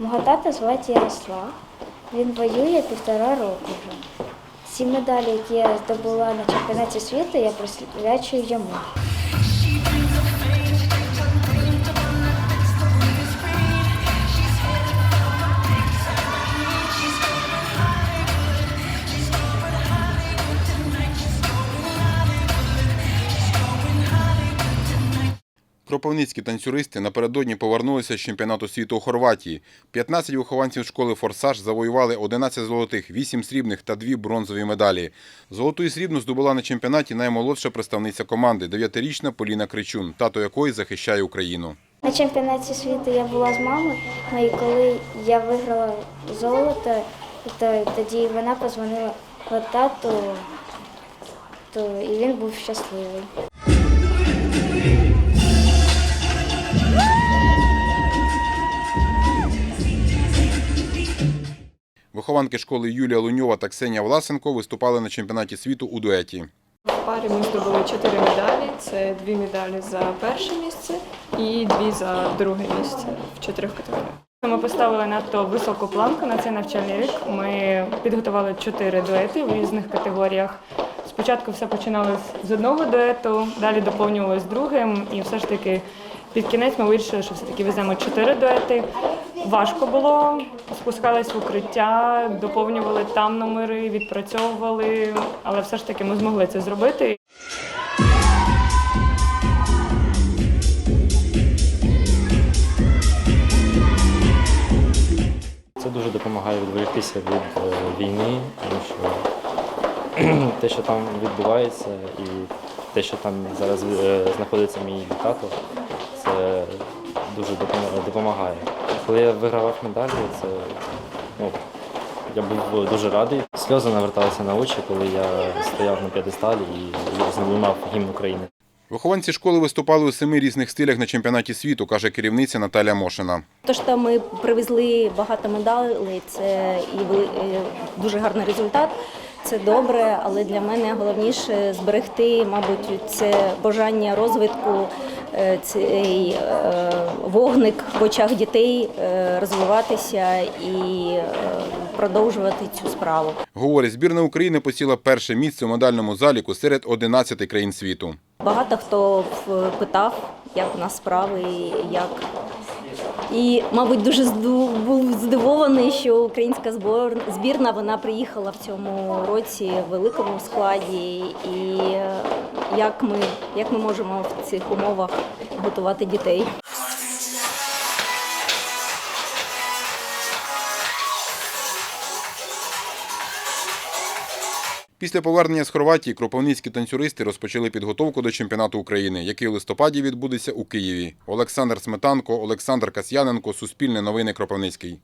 Мого тата звати Ярослав. Він воює півтора року вже. Всі медалі, які я здобула на чемпіонаті світу, я присвячую йому. Кропивницькі танцюристи напередодні повернулися з чемпіонату світу у Хорватії. 15 вихованців школи «Форсаж» завоювали 11 золотих, 8 срібних та 2 бронзові медалі. Золоту і срібну здобула на чемпіонаті наймолодша представниця команди – 9-річна Поліна Кричун, тато якої захищає Україну. На чемпіонаті світу я була з мамою, ну і коли я виграла золото, то тоді вона позвонила тату, то і він був щасливий. Вихованки школи Юлія Луньова та Ксенія Власенко виступали на чемпіонаті світу у дуеті. В парі ми здобули чотири медалі. Це дві медалі за перше місце і дві за друге місце в чотирьох категоріях. Ми поставили надто високу планку на цей навчальний рік. Ми підготували чотири дуети в різних категоріях. Спочатку все починалось з одного дуету, далі доповнювалось другим, і все ж таки під кінець ми вирішили, що все-таки веземо чотири дуети. Важко було, спускались в укриття, доповнювали там номери, відпрацьовували, але все ж таки ми змогли це зробити. Це дуже допомагає відволіктися від е, війни, тому що те, що там відбувається, і те, що там зараз е, знаходиться мій тато, дуже допомагає. Коли я вигравав медалі, це ну, я був дуже радий. Сльози наверталися на очі, коли я стояв на п'єдесталі і знімав гімн України. Вихованці школи виступали у семи різних стилях на чемпіонаті світу, каже керівниця Наталя Мошина. То, що ми привезли багато медалей, це і дуже гарний результат. Це добре, але для мене головніше зберегти, мабуть, це бажання розвитку, цей е, вогник в очах дітей, е, розвиватися і е, продовжувати цю справу. Говорить, збірна України посіла перше місце у медальному заліку серед 11 країн світу. Багато хто питав, як у нас справи, як. І, мабуть, дуже був здивований, що українська збірна вона приїхала в цьому році в великому складі. І е, як ми, як ми можемо в цих умовах готувати дітей. Після повернення з Хорватії кропивницькі танцюристи розпочали підготовку до чемпіонату України, який у листопаді відбудеться у Києві. Олександр Сметанко, Олександр Касьяненко, Суспільне новини Кропивницький.